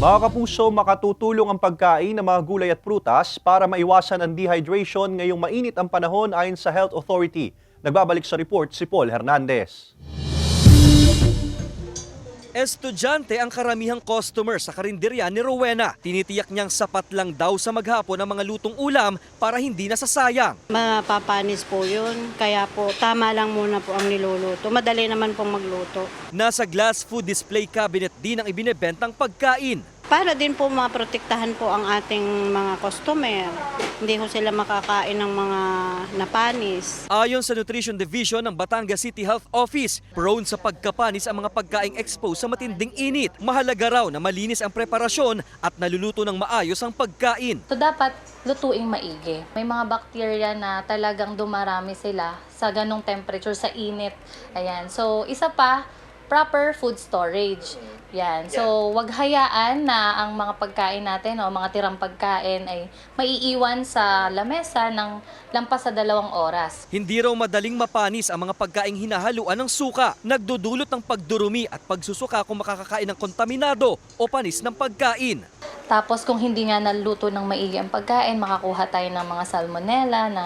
Mga kapuso, makatutulong ang pagkain ng mga gulay at prutas para maiwasan ang dehydration ngayong mainit ang panahon ayon sa Health Authority. Nagbabalik sa report si Paul Hernandez. Estudyante ang karamihang customer sa karinderya ni Rowena. Tinitiyak niyang sapat lang daw sa maghapon ang mga lutong ulam para hindi nasasayang. Mapapanis po yun, kaya po tama lang muna po ang niluluto. Madali naman pong magluto. Nasa glass food display cabinet din ang ibinebentang pagkain. Para din po maprotektahan po ang ating mga customer. Hindi ho sila makakain ng mga napanis. Ayon sa Nutrition Division ng Batangas City Health Office, prone sa pagkapanis ang mga pagkaing exposed sa matinding init. Mahalaga raw na malinis ang preparasyon at naluluto ng maayos ang pagkain. So dapat lutuing maigi. May mga bakterya na talagang dumarami sila sa ganong temperature, sa init. Ayan. So isa pa, proper food storage. Yan. So wag hayaan na ang mga pagkain natin o mga tirang pagkain ay maiiwan sa lamesa ng lampas sa dalawang oras. Hindi raw madaling mapanis ang mga pagkaing hinahaluan ng suka. Nagdudulot ng pagdurumi at pagsusuka kung makakakain ng kontaminado o panis ng pagkain. Tapos kung hindi nga naluto ng maigi ang pagkain, makakuha tayo ng mga salmonella na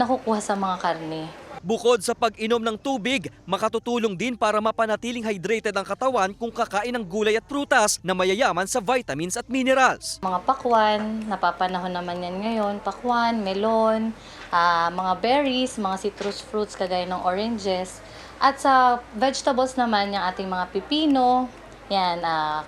nakukuha sa mga karne. Bukod sa pag-inom ng tubig, makatutulong din para mapanatiling hydrated ang katawan kung kakain ng gulay at prutas na mayayaman sa vitamins at minerals. Mga pakwan, napapanahon naman yan ngayon, pakwan, melon, ah, mga berries, mga citrus fruits kagaya ng oranges. At sa vegetables naman, yung ating mga pipino, yan, ah,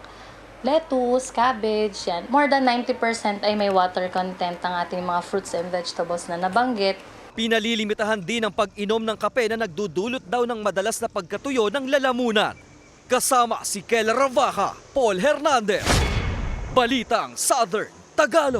lettuce, cabbage, yan. More than 90% ay may water content ang ating mga fruits and vegetables na nabanggit. Pinalilimitahan din ang pag-inom ng kape na nagdudulot daw ng madalas na pagkatuyo ng lalamunan. Kasama si Kel Ravaca, Paul Hernandez. Balitang Southern Tagalog.